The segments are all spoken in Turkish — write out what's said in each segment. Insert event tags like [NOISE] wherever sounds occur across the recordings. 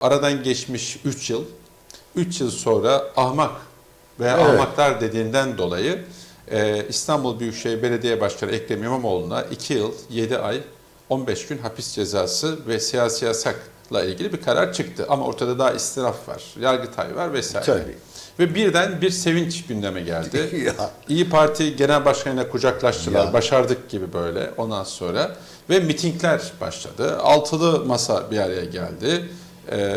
Aradan geçmiş 3 yıl. 3 yıl sonra ahmak veya Evet. ahmaklar dediğinden dolayı e, İstanbul Büyükşehir Belediye Başkanı Ekrem İmamoğlu'na 2 yıl 7 ay 15 gün hapis cezası ve siyasi yasakla ilgili bir karar çıktı. Ama ortada daha istinaf var, yargıtay var vesaire. Tabii. Ve birden bir sevinç gündeme geldi. [LAUGHS] Ya. İyi Parti Genel Başkanı'yla kucaklaştılar. Ya. Başardık gibi böyle ondan sonra. Ve mitingler başladı. Altılı masa bir araya geldi. Ee,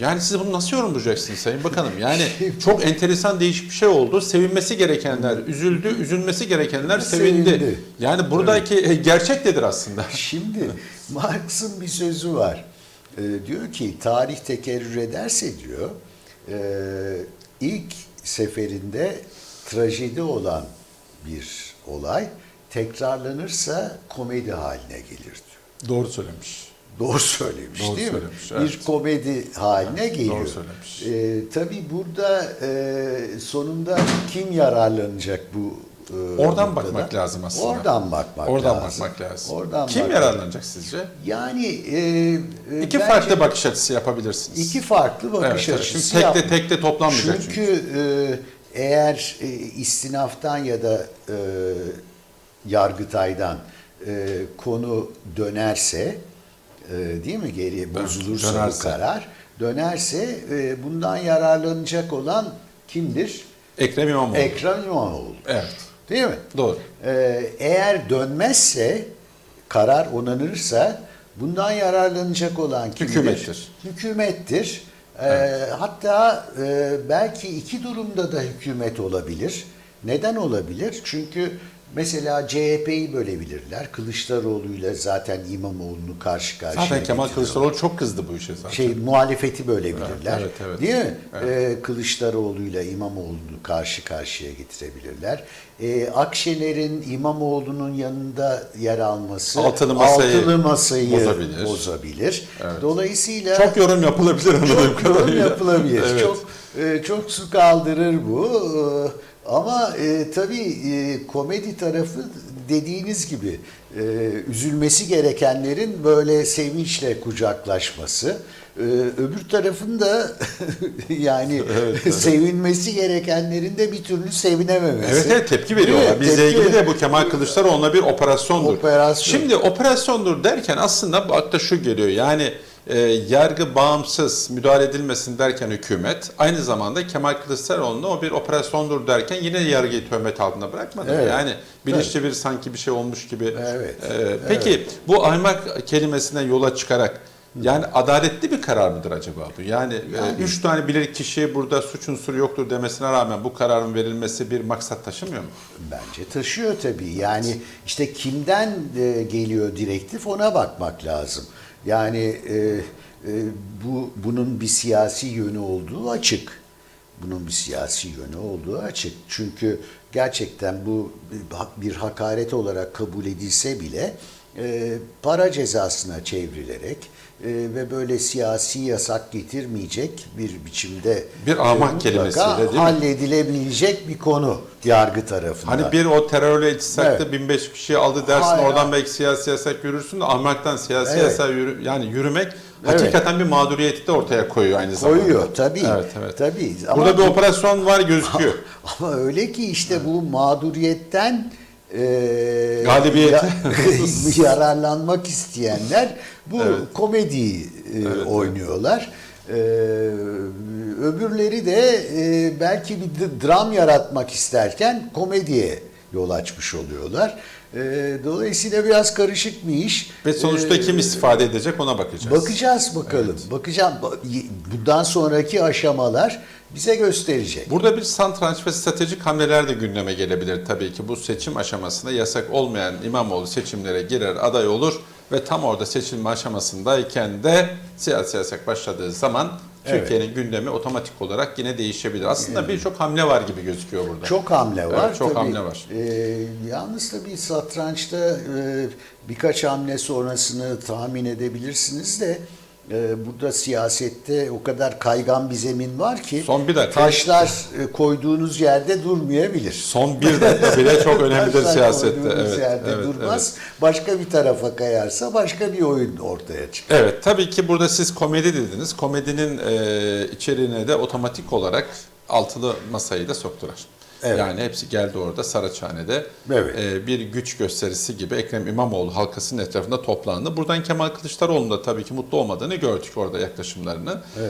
yani siz bunu nasıl yorumlayacaksınız Sayın Bakanım? Yani çok enteresan değişik bir şey oldu. Sevinmesi gerekenler üzüldü, üzülmesi gerekenler sevindi. Sevindi. Yani buradaki e, gerçek nedir aslında? [LAUGHS] Şimdi Marx'ın bir sözü var. Ee, diyor ki tarih tekerrür ederse diyor e, ilk seferinde trajedi olan bir olay tekrarlanırsa komedi haline gelir diyor. Doğru söylemiş. Doğru söylemiş Doğru değil söylemiş, mi? evet. Bir komedi haline geliyor. Doğru söylemiş. Ee, tabii burada e, sonunda kim yararlanacak bu e, Oradan noktada? bakmak lazım aslında. Oradan bakmak Oradan lazım. bakmak lazım. Oradan Kim bakmak- yararlanacak sizce? Yani e, e, İki farklı bakış açısı yapabilirsiniz. iki farklı bakış Evet, açısı. Şimdi tekte tekte toplanmayacak çünkü. çünkü e, eğer e, istinaftan ya da e, yargıtaydan e, konu dönerse e, değil mi geriye bozulursa dönerse. bu karar dönerse e, bundan yararlanacak olan kimdir? Ekrem İmamoğlu. Ekrem İmamoğlu. Evet. Değil mi? Doğru. Ee, eğer dönmezse, karar onanırsa bundan yararlanacak olan kimdir? Hükümettir. Hükümettir. Ee, Hatta e, belki iki durumda da hükümet olabilir. Neden olabilir? Çünkü mesela CHP'yi bölebilirler. Kılıçdaroğlu'yla zaten İmamoğlu'nu karşı karşıya Zaten Kemal. Kılıçdaroğlu çok kızdı bu işe zaten. Şey muhalefeti bölebilirler. Evet, evet. Değil mi? Ee, Kılıçdaroğlu'yla İmamoğlu'nu karşı karşıya getirebilirler. Ee, Akşener'in İmamoğlu'nun yanında yer alması Altılı masayı altılı masayı bozabilir. bozabilir. Evet. Dolayısıyla çok yorum yapılabilir anladığım çok yorum yapılabilir. Evet. Çok e, çok su kaldırır bu. E, Ama e, tabii e, komedi tarafı dediğiniz gibi e, üzülmesi gerekenlerin böyle sevinçle kucaklaşması. E, öbür tarafın da [LAUGHS] yani sevinmesi gerekenlerin de bir türlü sevinememesi. Evet evet tepki veriyorlar. Bizle ilgili de bu Kemal Kılıçdaroğlu'na bir operasyondur. Operasyon. Şimdi operasyondur derken aslında akla şu geliyor. Yani e, yargı bağımsız müdahale edilmesin derken hükümet aynı zamanda Kemal Kılıçdaroğlu'na o bir operasyondur derken yine yargıyı töhmet altında bırakmadı. Evet. Yani bilinçli bir sanki bir şey olmuş gibi. Evet. E, peki bu ahmak kelimesinden yola çıkarak yani adaletli bir karar mıdır acaba bu? Yani, e, Yani- üç tane bilir kişi burada suç unsuru yoktur demesine rağmen bu kararın verilmesi bir maksat taşımıyor mu? Bence taşıyor tabii. Yani işte kimden e, geliyor direktif ona bakmak lazım. Yani e, e, bu bunun bir siyasi yönü olduğu açık. Bunun bir siyasi yönü olduğu açık. Çünkü gerçekten bu bir hakaret olarak kabul edilse bile e, para cezasına çevrilerek e, ve böyle siyasi yasak getirmeyecek bir biçimde Bir ahmak e, mutlaka kelimesiyle değil mi? halledilebilecek bir konu yargı tarafından. Hani bir o terörle iltisakta Evet. 1500 kişiyi aldı dersin Hayır, oradan belki siyasi yasak yürürsün de ahmaktan siyasi Evet. yasak yürü, yani yürümek hakikaten bir mağduriyeti de ortaya koyuyor aynı zamanda. koyuyor tabii. Evet, evet. Tabii. Burada bir operasyon var gözüküyor. [LAUGHS] Ama öyle ki işte bu mağduriyetten e, Galibiyete. ya- [LAUGHS] yararlanmak isteyenler bu Evet. komediyi e, Evet, oynuyorlar. E, öbürleri de e, belki bir dram yaratmak isterken komediye yol açmış oluyorlar. E, dolayısıyla biraz karışık bir iş. Ve sonuçta E, kim istifade edecek ona bakacağız. Bakacağız bakalım. Bakacağım. Ba- y- Bundan sonraki aşamalar bize gösterecek. Burada bir satranç ve stratejik hamleler de gündeme gelebilir tabii ki. Bu seçim aşamasında yasak olmayan İmamoğlu seçimlere girer, aday olur ve tam orada seçilme aşamasındayken de siyasi yasak başladığı zaman Evet. Türkiye'nin gündemi otomatik olarak yine değişebilir. Aslında birçok hamle var gibi gözüküyor burada. Çok hamle var. Evet, çok tabii. hamle var. Ee, yalnız tabii satrançta e, birkaç hamle sonrasını tahmin edebilirsiniz de e, burada siyasette o kadar kaygan bir zemin var ki Son bir dakika. taşlar e, koyduğunuz yerde durmayabilir. Son bir dakika bile çok önemlidir Taşlar siyasette. Evet, yerde evet, durmaz. Başka bir tarafa kayarsa başka bir oyun ortaya çıkar. Evet tabii ki burada siz komedi dediniz. Komedinin e, içeriğine de otomatik olarak altılı masayı da soktular. Evet. Yani hepsi geldi orada Saraçhane'de Evet. e, bir güç gösterisi gibi Ekrem İmamoğlu halkasının etrafında toplandı. Buradan Kemal Kılıçdaroğlu'nun da tabii ki mutlu olmadığını gördük orada yaklaşımlarını. Evet.